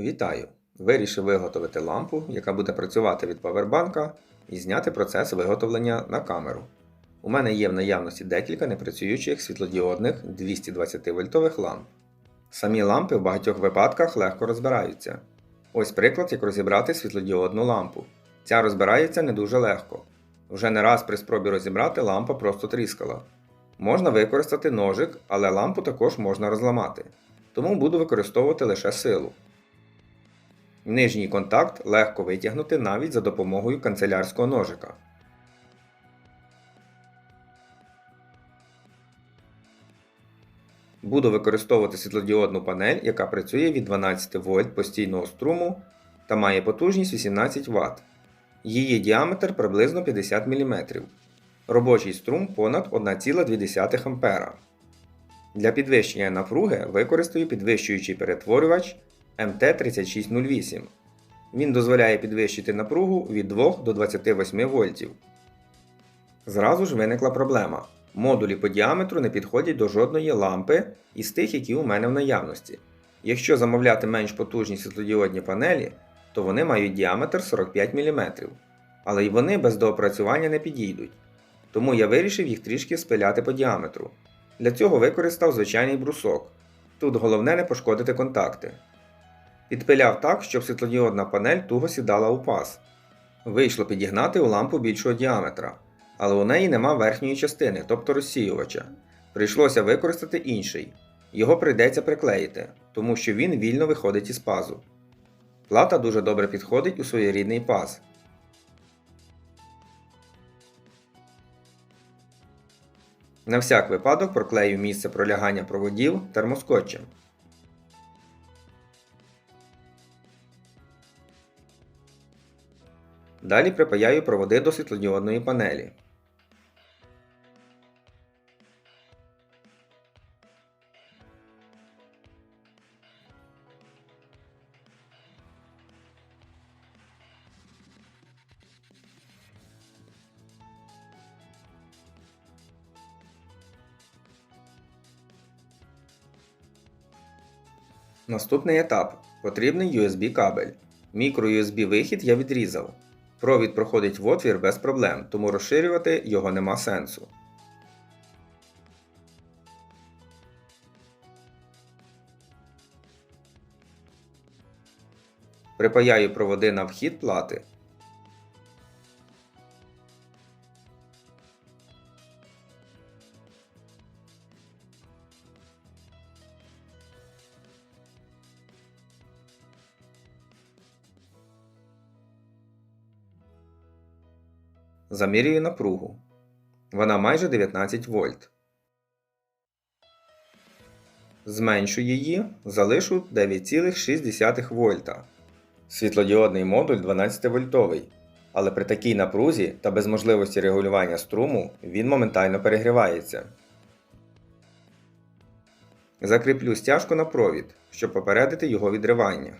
Вітаю! Вирішив виготовити лампу, яка буде працювати від павербанка і зняти процес виготовлення на камеру. У мене є в наявності декілька непрацюючих світлодіодних 220 вольтових ламп. Самі лампи в багатьох випадках легко розбираються. Ось приклад, як розібрати світлодіодну лампу. Ця розбирається не дуже легко. Вже не раз при спробі розібрати лампа просто тріскала. Можна використати ножик, але лампу також можна розламати. Тому буду використовувати лише силу. Нижній контакт легко витягнути навіть за допомогою канцелярського ножика. Буду використовувати світлодіодну панель, яка працює від 12 вольт постійного струму та має потужність 18 Вт. Її діаметр приблизно 50 мм. Робочий струм понад 1,2 А. Для підвищення напруги використаю підвищуючий перетворювач МТ3608. Він дозволяє підвищити напругу від 2 до 28 вольтів. Зразу ж виникла проблема. Модулі по діаметру не підходять до жодної лампи із тих, які у мене в наявності. Якщо замовляти менш потужні світлодіодні панелі, то вони мають діаметр 45 мм. Але й вони без доопрацювання не підійдуть. Тому я вирішив їх трішки спиляти по діаметру. Для цього використав звичайний брусок. Тут головне не пошкодити контакти. Підпиляв так, щоб світлодіодна панель туго сідала у паз. Вийшло підігнати у лампу більшого діаметра, але у неї нема верхньої частини, тобто розсіювача. Прийшлося використати інший. Його прийдеться приклеїти, тому що він вільно виходить із пазу. Плата дуже добре підходить у своєрідний паз. На всяк випадок проклею місце пролягання проводів термоскотчем. Далі припаяю проводи до світлодіодної панелі. Наступний етап. Потрібний USB кабель. Мікро-USB вихід я відрізав. Провід проходить в отвір без проблем, тому розширювати його нема сенсу. Припаяю проводи на вхід плати. Замірюю напругу. Вона майже 19 вольт. Зменшу її, залишу 9,6 вольта. Світлодіодний модуль 12 вольтовий. Але при такій напрузі та без можливості регулювання струму він моментально перегрівається. Закріплю стяжку на провід, щоб попередити його відривання.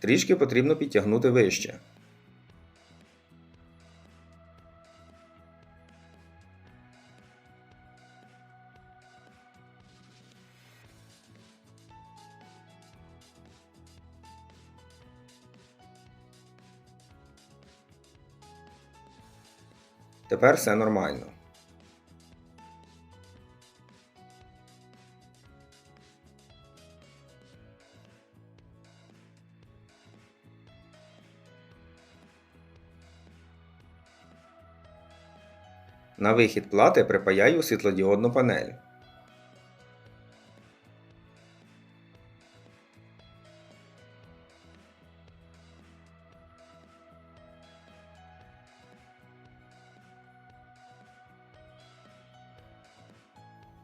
Трішки потрібно підтягнути вище. Тепер все нормально. На вихід плати припаяю світлодіодну панель.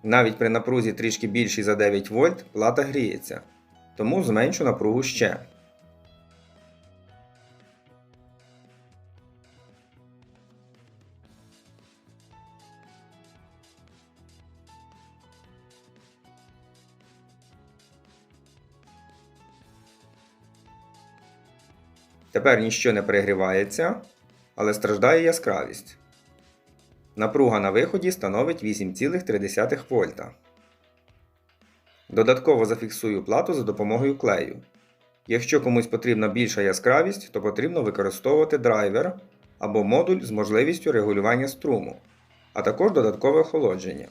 Навіть при напрузі трішки більшій за 9 вольт плата гріється, тому зменшу напругу ще. Тепер ніщо не перегрівається, але страждає яскравість. Напруга на виході становить 8,3 вольта. Додатково зафіксую плату за допомогою клею. Якщо комусь потрібна більша яскравість, то потрібно використовувати драйвер або модуль з можливістю регулювання струму, а також додаткове охолодження.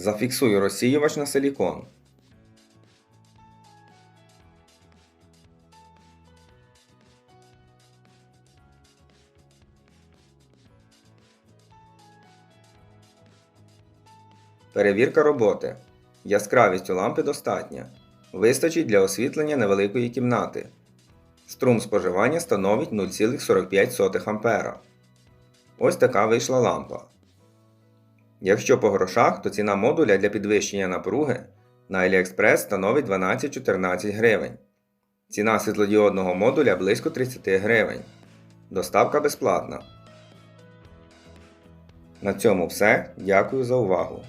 Зафіксую розсіювач на силікон. Перевірка роботи. Яскравість у лампи достатня. Вистачить для освітлення невеликої кімнати. Струм споживання становить 0,45 А. Ось така вийшла лампа. Якщо по грошах, то ціна модуля для підвищення напруги на AliExpress становить 12-14 гривень. Ціна світлодіодного модуля близько 30 гривень. Доставка безплатна. На цьому все. Дякую за увагу.